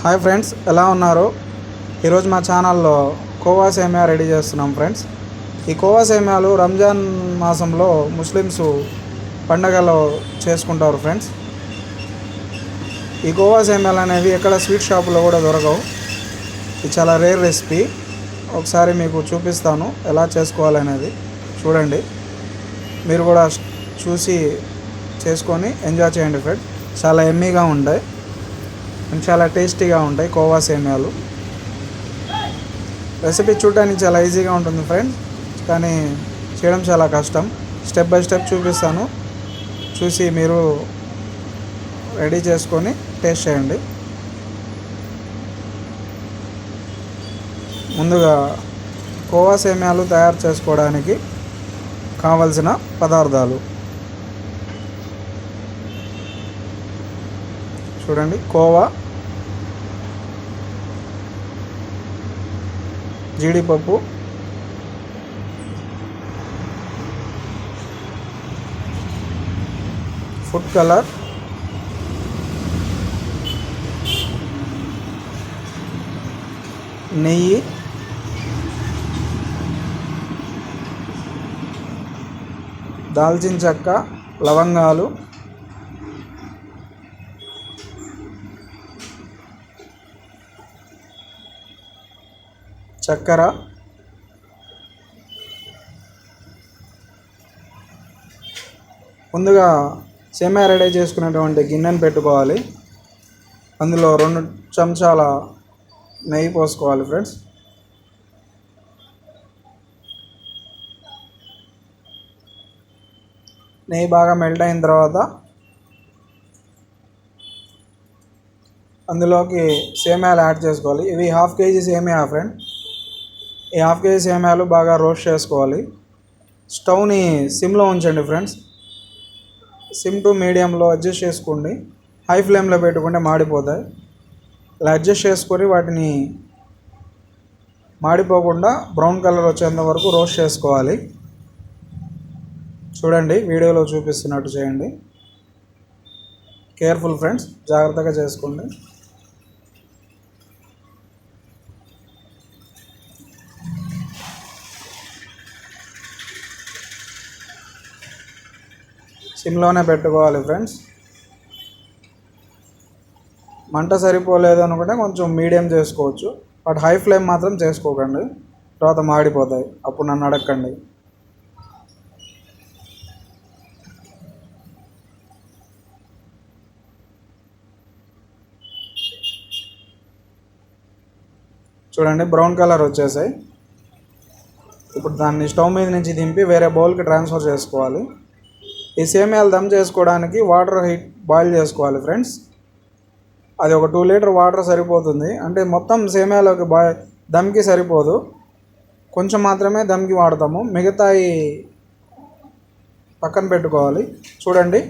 Hi friends ఎలా ఉన్నారు? ఈరోజు మా ఛానల్లో కోవా సేమియా రెడీ చేస్తున్నాం ఫ్రెండ్స్. ఈ కోవా సేమియాలు రంజాన్ మాసంలో ముస్లిమ్స్ పండగలో చేసుకుంటారు ఫ్రెండ్స్. ఈ కోవా సేమియాలు అనేవి ఎక్కడ స్వీట్ షాపులో కూడా దొరకవు. ఇది చాలా రేర్ రెసిపీ. ఒకసారి మీకు చూపిస్తాను ఎలా చేసుకోవాలనేది చూడండి. మీరు కూడా చూసి చేసుకొని ఎంజాయ్ చేయండి ఫ్రెండ్ చాలా ఎమ్మీగా ఉంటాయి. చాలా టేస్టీగా ఉంటాయి కోవా సేమియాలు. రెసిపీ చూడడానికి చాలా ఈజీగా ఉంటుంది ఫ్రెండ్ కానీ చేయడం చాలా కష్టం. స్టెప్ బై స్టెప్ చూపిస్తాను. చూసి మీరు రెడీ చేసుకొని టేస్ట్ చేయండి. ముందుగా కోవా సేమియాలు తయారు చేసుకోవడానికి కావలసిన పదార్థాలు. చూడండి. కోవా. జీడిపప్పు. Food colour. నెయ్యి. దాల్చిన చెక్క లవంగాలు. చక్కెర. ముందుగా సేమియా రెడీ చేసుకున్నటువంటి గిన్నెను పెట్టుకోవాలి. అందులో రెండు చెంచాల నెయ్యి పోసుకోవాలి ఫ్రెండ్స్. నెయ్యి బాగా మెల్ట్ అయిన తర్వాత అందులోకి సేమియాలు యాడ్ చేసుకోవాలి. ఇవి హాఫ్ కేజీ సేమియా ఫ్రెండ్. ఈ హాఫ్ కేజీ సేమ్యాలు బాగా రోస్ట్ చేసుకోవాలి. స్టవ్ని సిమ్లో ఉంచండి ఫ్రెండ్స్. సిమ్ టు మీడియంలో అడ్జస్ట్ చేసుకోండి. హై ఫ్లేమ్లో పెట్టుకుంటే మాడిపోతాయి. ఇలా అడ్జస్ట్ చేసుకొని వాటిని మాడిపోకుండా బ్రౌన్ కలర్ వచ్చేంత వరకు రోస్ట్ చేసుకోవాలి. చూడండి వీడియోలో చూపిస్తున్నట్టు చేయండి. కేర్ఫుల్ ఫ్రెండ్స్ జాగ్రత్తగా చేసుకోండి. సిమ్లోనే పెట్టుకోవాలి ఫ్రెండ్స్. మంట సరిపోలేదు అనుకుంటే కొంచెం మీడియం చేసుకోవచ్చు. బట్ హై ఫ్లేమ్ మాత్రం చేసుకోకండి. తర్వాత మాడిపోతాయి. అప్పుడు నన్ను అడగండి చూడండి బ్రౌన్ కలర్ వచ్చేసాయి. ఇప్పుడు దాన్ని స్టవ్ మీద నుంచి దింపి వేరే బౌల్కి ట్రాన్స్ఫర్ చేసుకోవాలి. ఈ సేమియాలు దమ్ చేసుకోవడానికి వాటర్ హీట్ బాయిల్ చేసుకోవాలి ఫ్రెండ్స్. అది ఒక టూ లీటర్ వాటర్ సరిపోతుంది. అంటే మొత్తం సేమియాలోకి బాయ్ దమ్కి సరిపోదు. కొంచెం మాత్రమే దమ్కి వాడతాము. మిగతాయి పక్కన పెట్టుకోవాలి. చూడండి.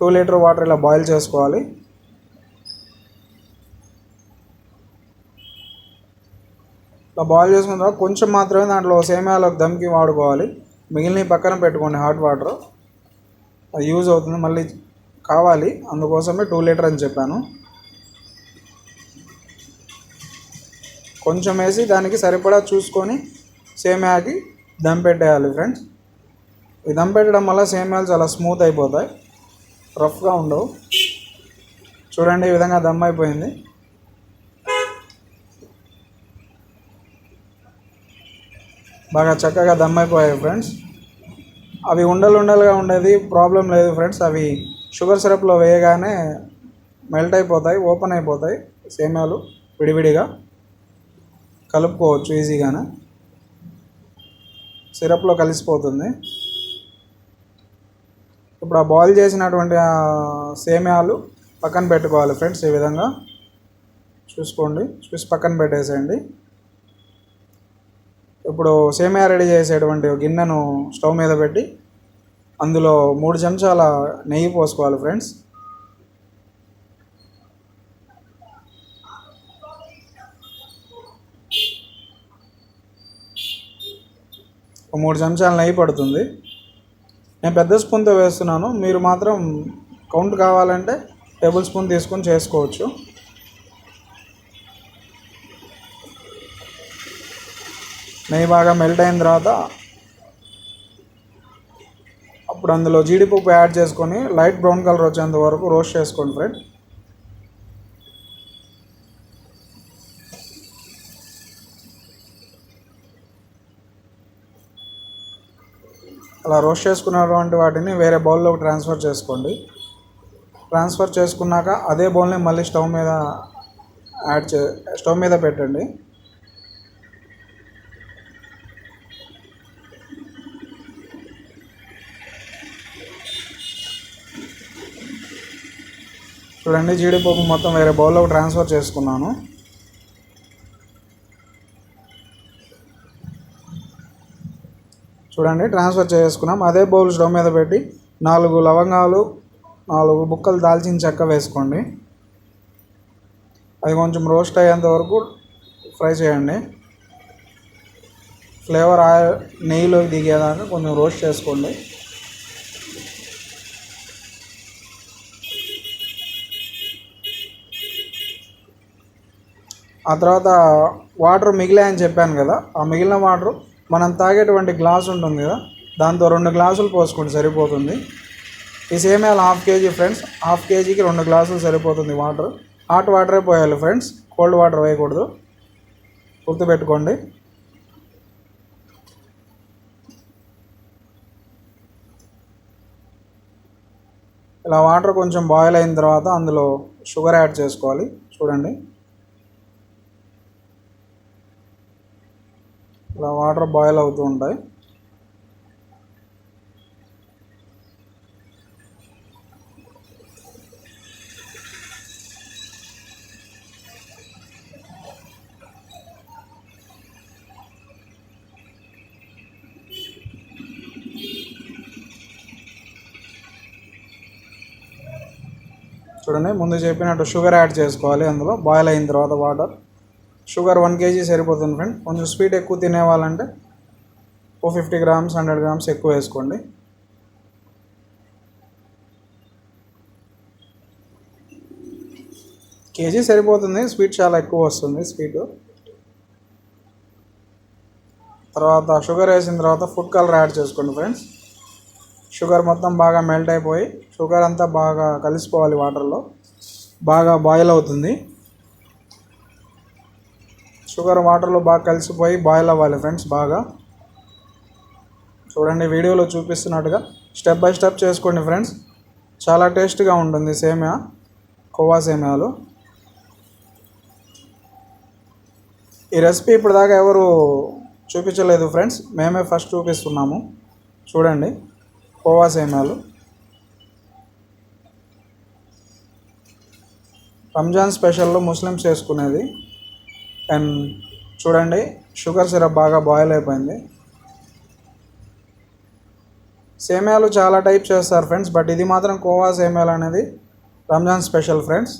టూ లీటర్ వాటర్ ఇలా బాయిల్ చేసుకోవాలి. ఇలా బాయిల్ చేసుకున్న తర్వాత కొంచెం మాత్రమే దాంట్లో సేమియాలోకి దమ్కి వాడుకోవాలి. మిగిలిన పక్కన పెట్టుకోండి హాట్ వాటర్. యూజ్ అవుతుంది. మళ్ళీ కావాలి. అందుకోసమే టూ లీటర్ అని చెప్పాను. కొంచెం వేసి దానికి సరిపడా చూసుకొని సేమియాకి దమ్ పెట్టేయాలి ఫ్రెండ్స్ ఈ దమ్ పెట్టడం వల్ల సేమియాలు చాలా స్మూత్ అయిపోతాయి. రఫ్గా ఉండవు. చూడండి ఈ విధంగా దమ్ అయిపోయింది. బాగా చక్కగా దమ్ అయిపోయాయి ఫ్రెండ్స్ అవి ఉండలు ఉండలుగా ఉండేది ప్రాబ్లం లేదు ఫ్రెండ్స్ అవి షుగర్ సిరప్లో వేయగానే మెల్ట్ అయిపోతాయి ఓపెన్ అయిపోతాయి సేమ్యాలు విడివిడిగా. కలుపుకోవచ్చు ఈజీగానే సిరప్లో కలిసిపోతుంది. ఇప్పుడు ఆ బాయిల్ చేసినటువంటి సేమ్యాలు పక్కన పెట్టుకోవాలి ఫ్రెండ్స్ ఈ విధంగా. చూసుకోండి చూసి పక్కన పెట్టేసేయండి. ఇప్పుడు సేమియా రెడీ చేసేటువంటి గిన్నెను స్టవ్ మీద పెట్టి అందులో మూడు చెంచాల నెయ్యి పోసుకోవాలి ఫ్రెండ్స్. మూడు చెంచాల నెయ్యి పడుతుంది. నేను పెద్ద స్పూన్తో వేస్తున్నాను. మీరు మాత్రం కౌంట్ కావాలంటే టేబుల్ స్పూన్ తీసుకొని చేసుకోవచ్చు. నెయ్యి బాగా మెల్ట్ అయిన తర్వాత అప్పుడు అందులో జీడిపప్పు యాడ్ చేసుకొని లైట్ బ్రౌన్ కలర్ వచ్చేంత వరకు రోస్ట్ చేసుకోండి ఫ్రెండ్ అలా రోస్ట్ చేసుకున్నటువంటి వాటిని వేరే బౌల్లోకి ట్రాన్స్ఫర్ చేసుకోండి. ట్రాన్స్ఫర్ చేసుకున్నాక అదే బౌల్ని మళ్ళీ స్టవ్ మీద యాడ్ చే స్టవ్ మీద పెట్టండి. చూడండి జీడిపప్పు మొత్తం వేరే బౌల్లో ట్రాన్స్ఫర్ చేసుకున్నాను. చూడండి ట్రాన్స్ఫర్ చేసుకున్నాం. అదే బౌల్ స్టవ్ మీద పెట్టి నాలుగు లవంగాలు నాలుగు బుక్కలు దాల్చిన చెక్క వేసుకోండి. అది కొంచెం రోస్ట్ అయ్యేంత వరకు ఫ్రై చేయండి. ఫ్లేవర్ ఆయిల్ నెయ్యిలోకి దిగేదాకా కొంచెం రోస్ట్ చేసుకోండి. ఆ తర్వాత వాటర్ మిగిలాయని చెప్పాను కదా ఆ మిగిలిన వాటర్ మనం తాగేటువంటి గ్లాస్ ఉంటుంది కదా దాంతో రెండు గ్లాసులు పోసుకోండి సరిపోతుంది. ఈ సేమియాలు హాఫ్ కేజీ ఫ్రెండ్స్ హాఫ్ కేజీకి రెండు గ్లాసులు సరిపోతుంది వాటర్. హాట్ వాటరే పోయాలి ఫ్రెండ్స్ కోల్డ్ వాటర్ వేయకూడదు. గుర్తుపెట్టుకోండి. ఇలా వాటర్ కొంచెం బాయిల్ అయిన తర్వాత అందులో షుగర్ యాడ్ చేసుకోవాలి. చూడండి. ఇలా వాటర్ బాయిల్ అవుతూ ఉంటాయి. చూడండి ముందు చెప్పినట్టు షుగర్ యాడ్ చేసుకోవాలి. అందులో బాయిల్ అయిన తర్వాత వాటర్ షుగర్ వన్ కేజీ సరిపోతుంది ఫ్రెండ్ కొంచెం స్వీట్ ఎక్కువ తినేవాళ్ళంటే ఓ ఫిఫ్టీ గ్రామ్స్ హండ్రెడ్ గ్రామ్స్ ఎక్కువ వేసుకోండి. కేజీ సరిపోతుంది స్వీట్ చాలా ఎక్కువ వస్తుంది స్వీట్. తర్వాత షుగర్ వేసిన తర్వాత ఫుడ్ కలర్ యాడ్ చేసుకోండి ఫ్రెండ్స్ షుగర్ మొత్తం బాగా మెల్ట్ అయిపోయి షుగర్ అంతా బాగా కలిసిపోవాలి వాటర్లో బాగా బాయిల్ అవుతుంది. షుగర్ వాటర్లో బాగా కలిసిపోయి బాయిల్ అవ్వాలి ఫ్రెండ్స్ బాగా. చూడండి వీడియోలో చూపిస్తున్నట్టుగా స్టెప్ బై స్టెప్ చేసుకోండి ఫ్రెండ్స్. చాలా టేస్ట్గా ఉంటుంది సేమియా కోవా సేమియాలు. ఈ రెసిపీ ఇప్పుడు దాకా ఎవరు చూపించలేదు ఫ్రెండ్స్ మేమే ఫస్ట్ చూపిస్తున్నాము. చూడండి కోవా సేమియాలు. రంజాన్ స్పెషల్లో ముస్లిమ్స్ చేసుకునేది. అండ్ చూడండి షుగర్ సిరప్ బాగా బాయిల్ అయిపోయింది. సేమియాలు చాలా టైప్ చేస్తారు ఫ్రెండ్స్ బట్ ఇది మాత్రం కోవా సేమియాలు అనేది రంజాన్ స్పెషల్ ఫ్రెండ్స్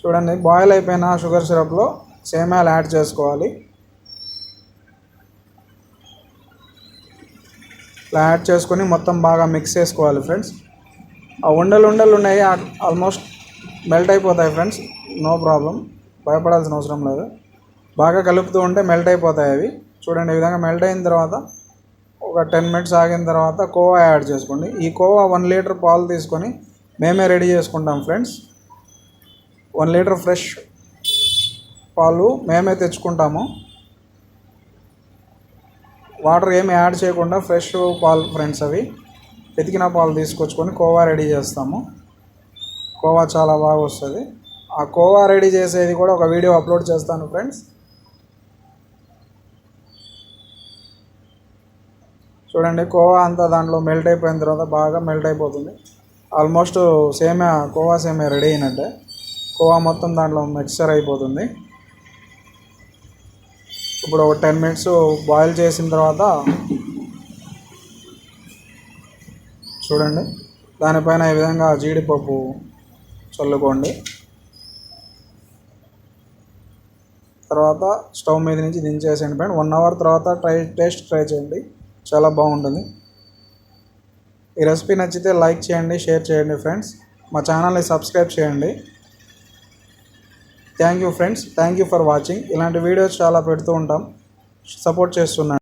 చూడండి బాయిల్ అయిపోయిన షుగర్ సిరప్లో సేమియాలు యాడ్ చేసుకోవాలి. ఇలా యాడ్ చేసుకొని మొత్తం బాగా మిక్స్ చేసుకోవాలి ఫ్రెండ్స్ ఆ ఉండలు ఉండలు ఉన్నాయి ఆల్మోస్ట్ మెల్ట్ అయిపోతాయి ఫ్రెండ్స్. No problem. భయపడాల్సిన అవసరం లేదు. బాగా కలుపుతూ ఉంటే మెల్ట్ అయిపోతాయి అవి. చూడండి ఈ విధంగా మెల్ట్ అయిన తర్వాత ఒక టెన్ మినిట్స్ ఆగిన తర్వాత కోవా యాడ్ చేసుకోండి. ఈ కోవా వన్ లీటర్ పాలు తీసుకొని మేమే రెడీ చేసుకుంటాం ఫ్రెండ్స్. వన్ లీటర్ ఫ్రెష్ పాలు మేమే తెచ్చుకుంటాము. వాటర్ ఏమి యాడ్ చేయకుండా ఫ్రెష్ పాలు ఫ్రెండ్స్ అవి. వెతికిన పాలు తీసుకొచ్చుకొని కోవా రెడీ చేస్తాము. కోవా చాలా బాగా వస్తుంది. ఆ కోవా రెడీ చేసేది కూడా ఒక వీడియో అప్లోడ్ చేస్తాను ఫ్రెండ్స్. చూడండి కోవా అంతా దాంట్లో మెల్ట్ అయిపోయిన తర్వాత బాగా మెల్ట్ అయిపోతుంది. ఆల్మోస్ట్ సేమే కోవా సేమే రెడీ అయినట్టే. కోవా మొత్తం దాంట్లో మిక్స్చర్ అయిపోతుంది. ఇప్పుడు ఒక టెన్ మినిట్స్ బాయిల్ చేసిన తర్వాత చూడండి దానిపైన ఈ విధంగా జీడిపప్పు చల్లుకోండి. తర్వాత స్టవ్ మీద నుంచి దించేసేయండి ఫ్రెండ్. వన్ అవర్ తర్వాత ట్రై టేస్ట్ ట్రై చేయండి. చాలా బాగుంటుంది. ఈ రెసిపీ నచ్చితే లైక్ చేయండి షేర్ చేయండి ఫ్రెండ్స్. మా ఛానల్ని సబ్స్క్రైబ్ చేయండి. Thank you friends. Thank you for watching. ఇలాంటి వీడియోస్ చాలా పెడుతూ ఉంటాం. సపోర్ట్ చేస్తున్నాను.